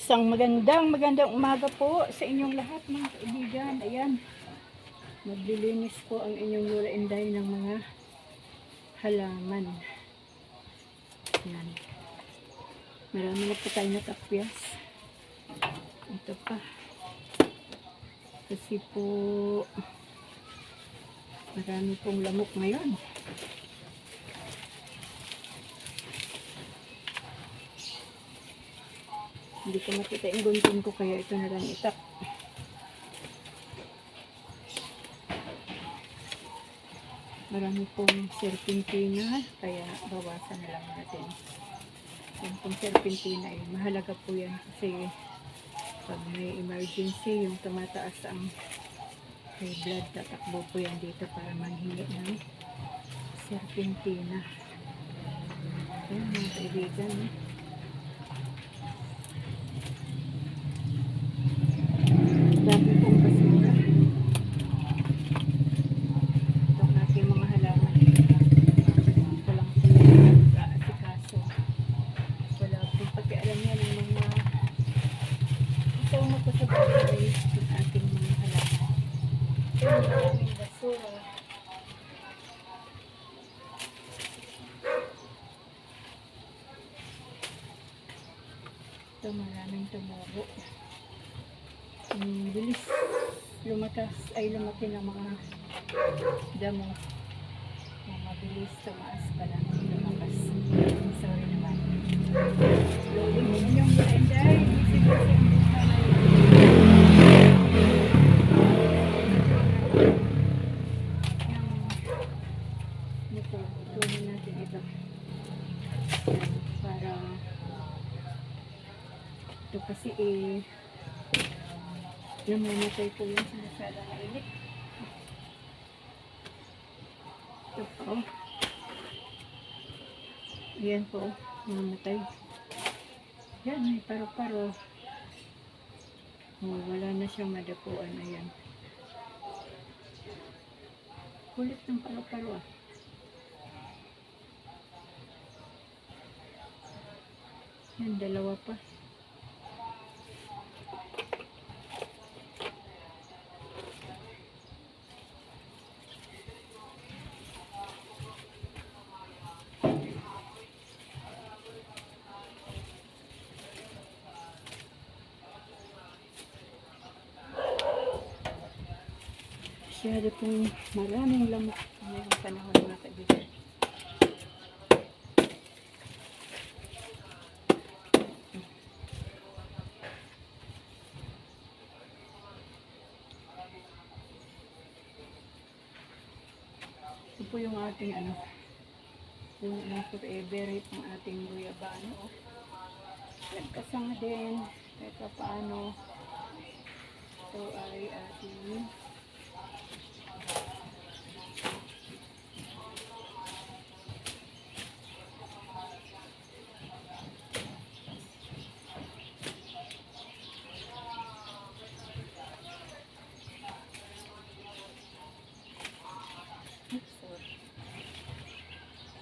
Isang magandang magandang umaga po sa inyong lahat mga kaibigan. Ayan. Maglilinis po ang inyong Yura Inday ng mga halaman. Ayan. Marami na po tayo natapyas. Ito pa. Kasi po marami pong lamok ngayon. Hindi ko makita yung gunting ko kaya ito na lang itak. Marami pong serpentina kaya bawasan na lang natin. Yung pong serpentina ay mahalaga po yan kasi pag may emergency yung tumataas ang high blood tatakbo po yan dito para manghingi ng serpentina. Ayan mga kaibigan. eh. Dami pong basura. Ito ang ating mga halaman. Walang pag-aasikaso. Wala pong pakialam yan ng mga kasama ko sa ng ating mga halaman. Ito ang basura. Ito maraming tumubo. Ang bilis. Lumakas ay lumaki ng mga damo. Na mabilis tumaas pa lang. Lumakas. Sorry naman. Loading mo yung blender busy busy ang buhay ito tuloy natin ito Yan, para ito kasi eh Namamatay po yun sa masyadong mainit. Ito po. Ayan po. Namamatay. Yan, may paro-paro. Oh, wala na siyang madapuan. Ayan. Kulit ng paro-paro ah. Yan, dalawa pa. Masyado pong maraming lamok ngayong panahon mga kaibigan. Ito po yung ating ano, yung ano forever yung ating guyabano. Oh. Nagkasama din kahit pa paano. Ito ay ating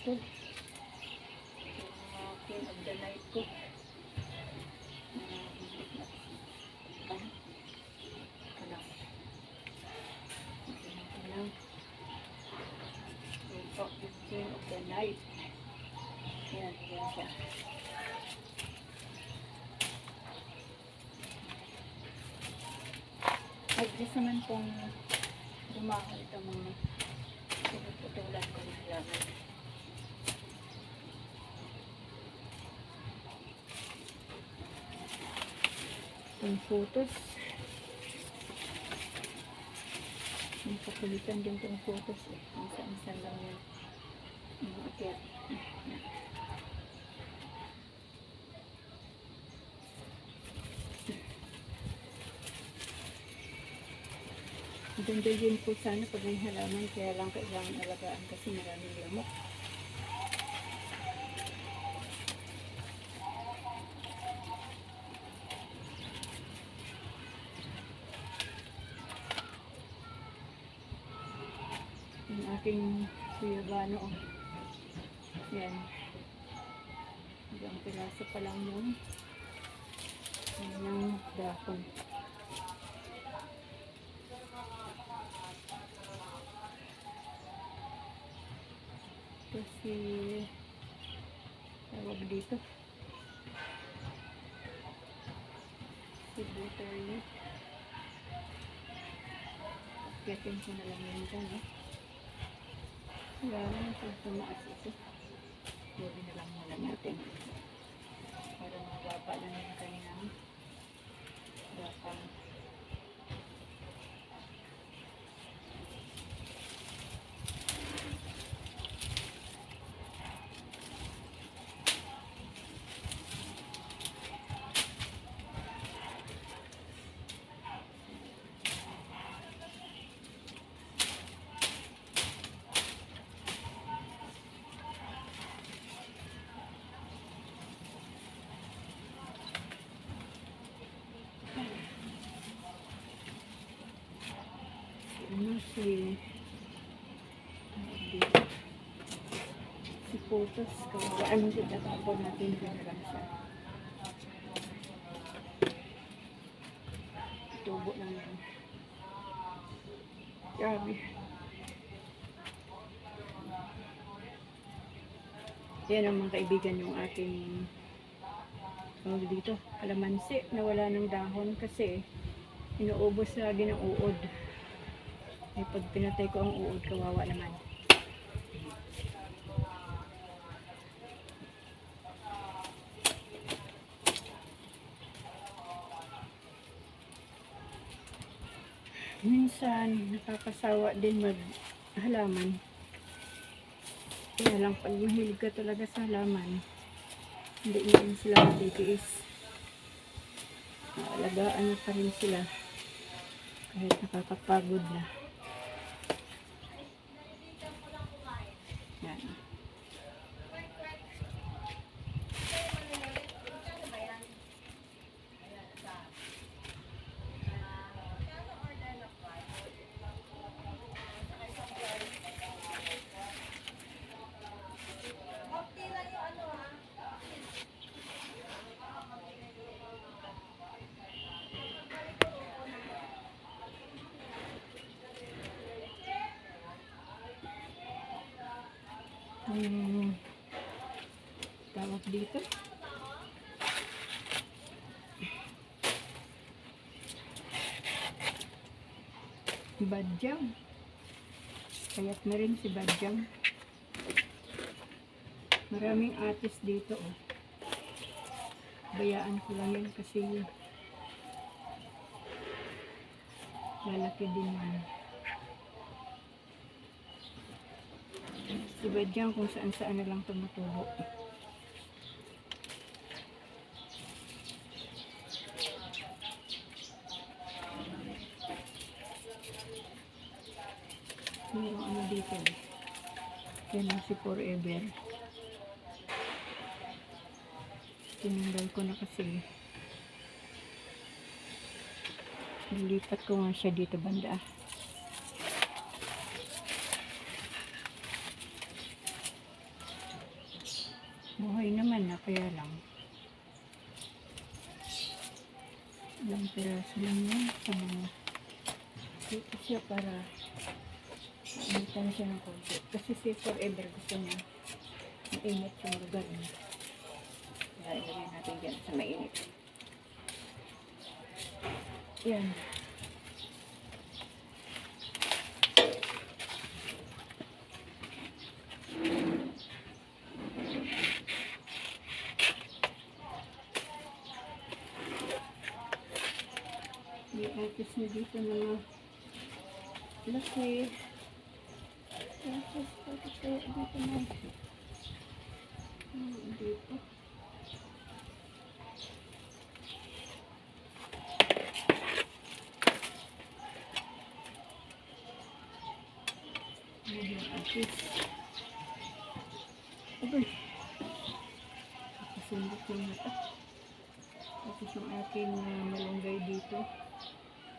Ito. Yung aking of the night ko. King of night. Yan, yan siya. Ay, gusto naman pong dumahon ito mga pinuputulan ko ng halaman. Yung photos. Yung kakulitan din itong photos eh. Kung saan-saan lang yan. Yung akyat. Ganda din po sana pag may halaman, kaya lang kailangan alagaan kasi maraming lamok. Yung aking suyabano. oh. Yan. Hanggang piraso pa lang yun. Yan hapon. Kasi tawag dito. Si Buttery. Yakin ko na lang yun dyan eh. Naman kung tumaas ito. Pwede na lang muna natin. Para mababa lang yung kanyang gapang. ano si si photos kaya ano din natapon natin lang siya tubo lang yan grabe yan ang mga kaibigan yung ating tawag dito kalamansi na wala ng dahon kasi inuubos lagi ng uod ay pag pinatay ko ang uod, kawawa naman. Minsan, nakakasawa din mag halaman. Kaya lang, pag mahilig ka talaga sa halaman, hindi rin sila matitiis. Alagaan mo pa rin sila kahit nakakapagod na. Yan. Hmm. Tawag dito. Badyang. Kayat na rin si Badyang. Maraming atis dito oh. Bayaan ko lang yan kasi lalaki din yan. Si Badyang kung saan saan na lang tumutubo. Mayroong ano dito. Yan ang si Forever. Tinanggal ko na kasi. Nilipat ko nga siya dito banda. Buhay naman na, kaya lang. Ilang piraso lang yan sa mga dito siya para Initan siya ng konti. Kasi si Forever gusto niya mainit yung lugar niya. Kaya natin dyan sa mainit. Yan. May artist na na laki. Tapos, tapos dito na. Hmm, dito. Abay. Nakasundot yung mata. Tapos yung aking uh, malunggay dito.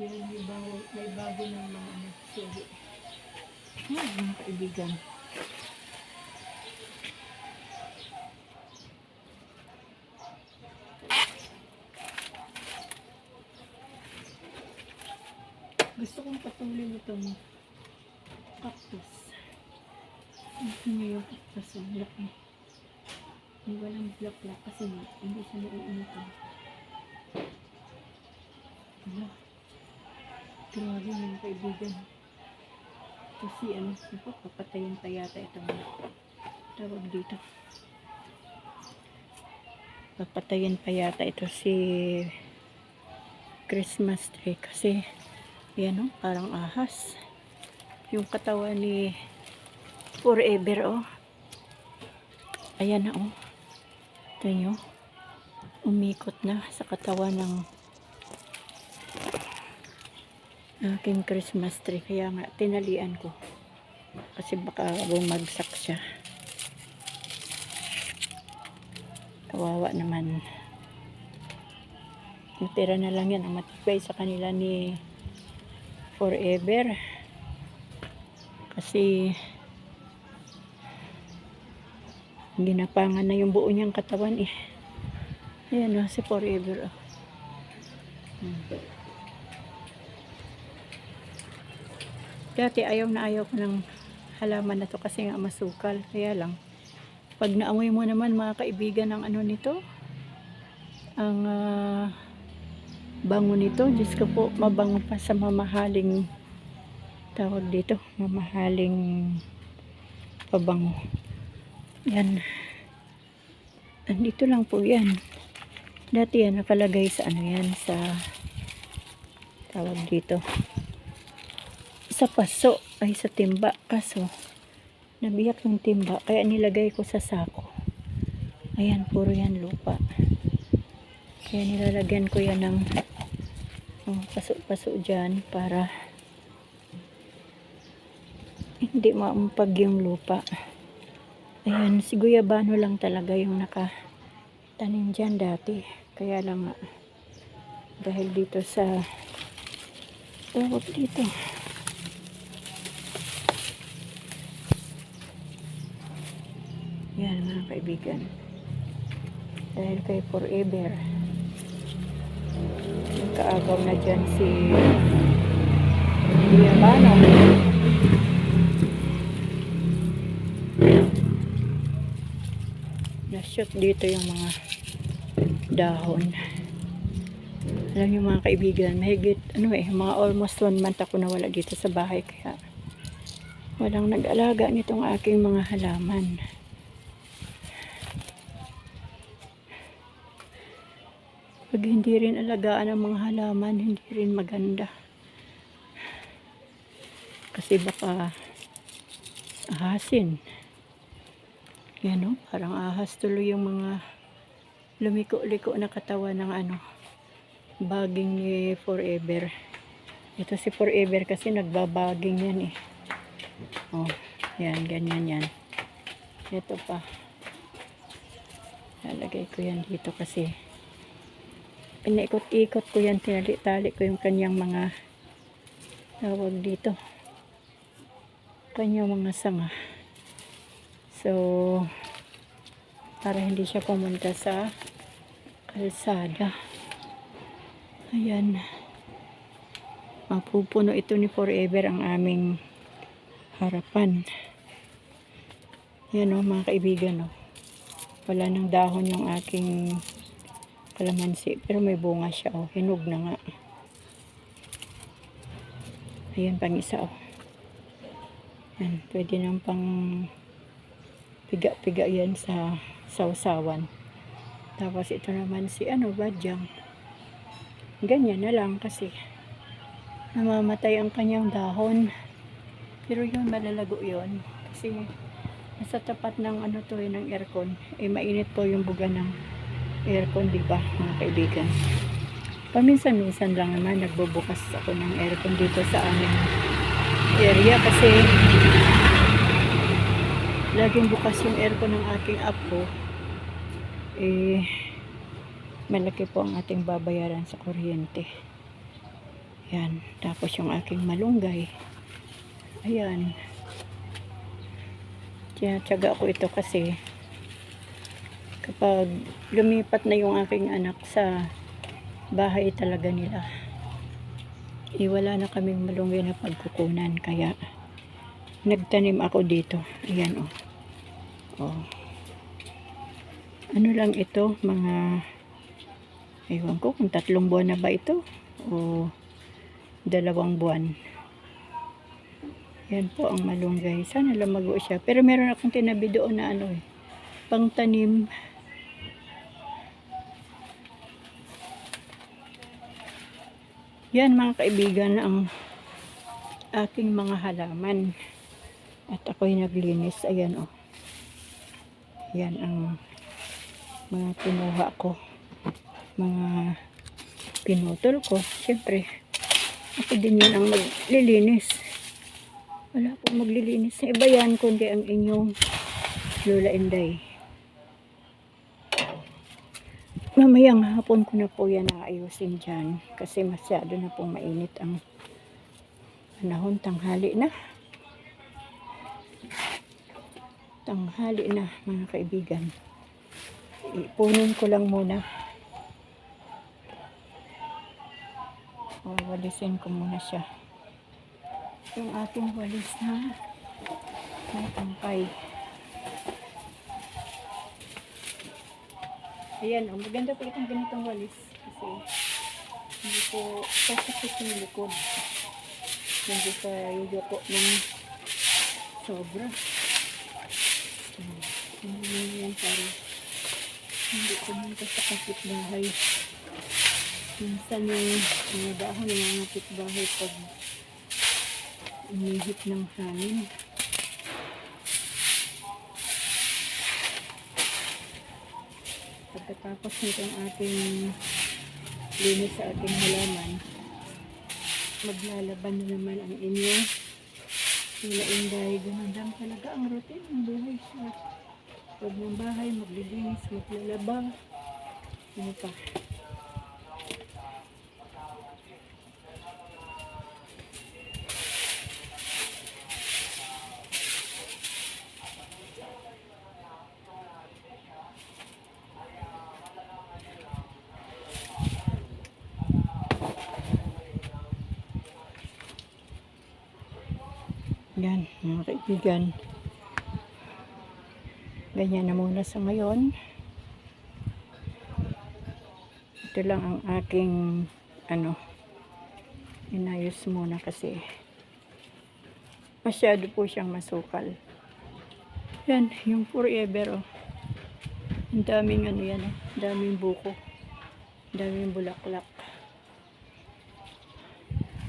Yan, may bago, may bago ng mga ano, sugi. Yan, mga kaibigan. Gusto kong patuloy itong cactus. Ito niyo yung cactus. Ang laki. Yung walang black-black kasi hindi siya nauunitan. Grabe mga kaibigan. Kasi ano, papatayin pa yata itong tawag dito. Papatayin pa yata ito si Christmas tree kasi yan o, parang ahas. Yung katawan ni Forever oh. Ayan na oh. Ito nyo. Umikot na sa katawan ng aking Christmas tree. Kaya nga, tinalian ko. Kasi baka bumagsak siya. Kawawa naman. Natira na lang yan. Ang matibay sa kanila ni Forever. Kasi ginapangan na yung buo niyang katawan eh. Ayan o, si Forever. Oh. Hmm. Dati ayaw na ayaw ko ng halaman na to kasi nga masukal. Kaya lang, pag naamoy mo naman mga kaibigan ng ano nito, ang ah, bango nito, Diyos ko po, mabango pa sa mamahaling tawag dito, mamahaling pabango. Yan. Andito lang po yan. Dati yan nakalagay sa ano yan, sa tawag dito sa paso. Ay sa timba. Kaso nabiyak yung timba. Kaya nilagay ko sa sako. Ayan puro yan lupa. Kaya nilalagyan ko yan ng oh, paso-paso dyan para hindi maumpag yung lupa. Ayan si Guyabano lang talaga yung nakatanim dyan dati. Kaya lang dahil dito sa tawag dito Yan mga kaibigan. Dahil kay Forever. Nagkaagaw na dyan si Diamano. Na-shoot dito yung mga dahon. Alam niyo mga kaibigan, mahigit, ano eh, mga almost one month ako nawala dito sa bahay. Kaya walang nag-alaga nitong aking mga halaman. Pag hindi rin alagaan ang mga halaman, hindi rin maganda. Kasi baka ahasin. Yan o, parang ahas tuloy yung mga lumiko-liko na katawan ng ano, baging ni Forever. Ito si Forever kasi nagbabaging yan eh. Oh, yan, ganyan yan. Ito pa. Lalagay ko yan dito kasi pinaikot-ikot ko yan, tinali-tali ko yung kanyang mga tawag dito kanyang mga sanga. So para hindi siya pumunta sa kalsada. Ayan. Mapupuno ito ni forever ang aming harapan. Yan o mga kaibigan o wala ng dahon yung aking kalamansi. Pero may bunga siya, oh. Hinog na nga. Ayan, pang isa, oh. Yan, pwede nang pang piga-piga yan sa sausawan. Tapos ito naman si, ano, badyang. Ganyan na lang kasi namamatay ang kanyang dahon. Pero yun, malalago yun. Kasi nasa tapat ng ano to, eh, ng aircon. Eh, mainit po yung buga ng aircon, di ba, mga kaibigan? Paminsan-minsan lang naman nagbubukas ako ng aircon dito sa aming area kasi laging bukas yung aircon ng aking apo. Eh, malaki po ang ating babayaran sa kuryente. Yan. Tapos yung aking malunggay. Ayan. Tiyaga ko ito kasi kapag lumipat na yung aking anak sa bahay talaga nila eh, wala na kaming malunggay na pagkukunan kaya nagtanim ako dito. Ayan oh. Oh. Ano lang ito mga ewan ko kung tatlong buwan na ba ito o dalawang buwan. Yan po ang malunggay. Sana lumago siya. Pero meron akong tinabi doon na ano eh pang yan mga kaibigan ang aking mga halaman. At ako'y naglinis. Ayan oh. Yan ang mga pinuha ko. Mga pinutol ko. Syempre ako din yan ang maglilinis. Wala pong maglilinis. Sa iba yan kundi ang inyong Lola Inday mamayang hapon ko na po yan naayusin dyan. Kasi masyado na pong mainit ang panahon. Tanghali na. Tanghali na mga kaibigan. Ipunin ko lang muna. O walisin ko muna siya. Yung ating walis na may tampay ayan o maganda po itong ganitong walis. Kasi hindi po sasakit yung likod. Hindi sa yugo po ng sobra. Hmm. hindi yan para hindi ko man sa kapitbahay. Minsan yung mga dahon ng mga kapitbahay pag umihip ng hangin pagkatapos nitong ating linis sa ating halaman maglalaban na naman ang inyong Sila inday, lang talaga ang routine ng buhay siya. Pag ng bahay, maglilinis, maglalaba. Ano pa? Yan, mga kaibigan. Ganyan na muna sa ngayon. Ito lang ang aking ano inayos muna kasi masyado po siyang masukal. Yan, yung forever oh. Ang daming ano yan oh. Daming buko. Daming bulaklak.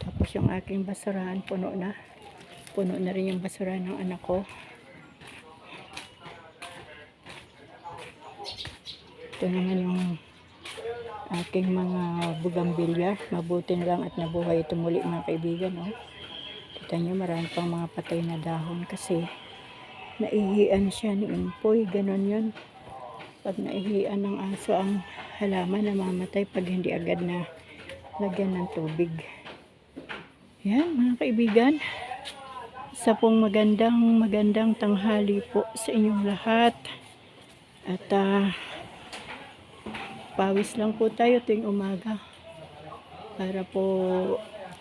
Tapos yung aking basurahan puno na puno na rin yung basura ng anak ko. Ito naman yung aking mga bugambilya. Mabuti na lang at nabuhay ito muli mga kaibigan. Oh. Kita nyo marami pang mga patay na dahon kasi naihian siya ni Impoy. Ganon yun. Pag naihian ng aso ang halaman namamatay pag hindi agad na lagyan ng tubig. Yan mga kaibigan sa pong magandang magandang tanghali po sa inyong lahat. At ah, pawis lang po tayo tuwing umaga para po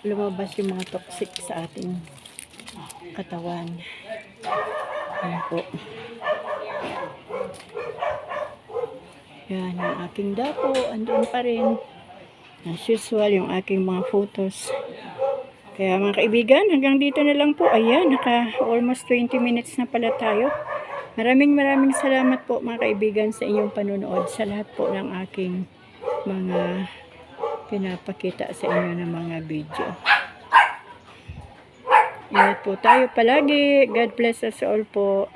lumabas yung mga toxic sa ating katawan. Yan po. Yan yung aking dapo andun pa rin. As usual yung aking mga photos kaya mga kaibigan, hanggang dito na lang po. Ayan, naka almost 20 minutes na pala tayo. Maraming maraming salamat po mga kaibigan sa inyong panonood sa lahat po ng aking mga pinapakita sa inyo ng mga video. Ingat po tayo palagi. God bless us all po.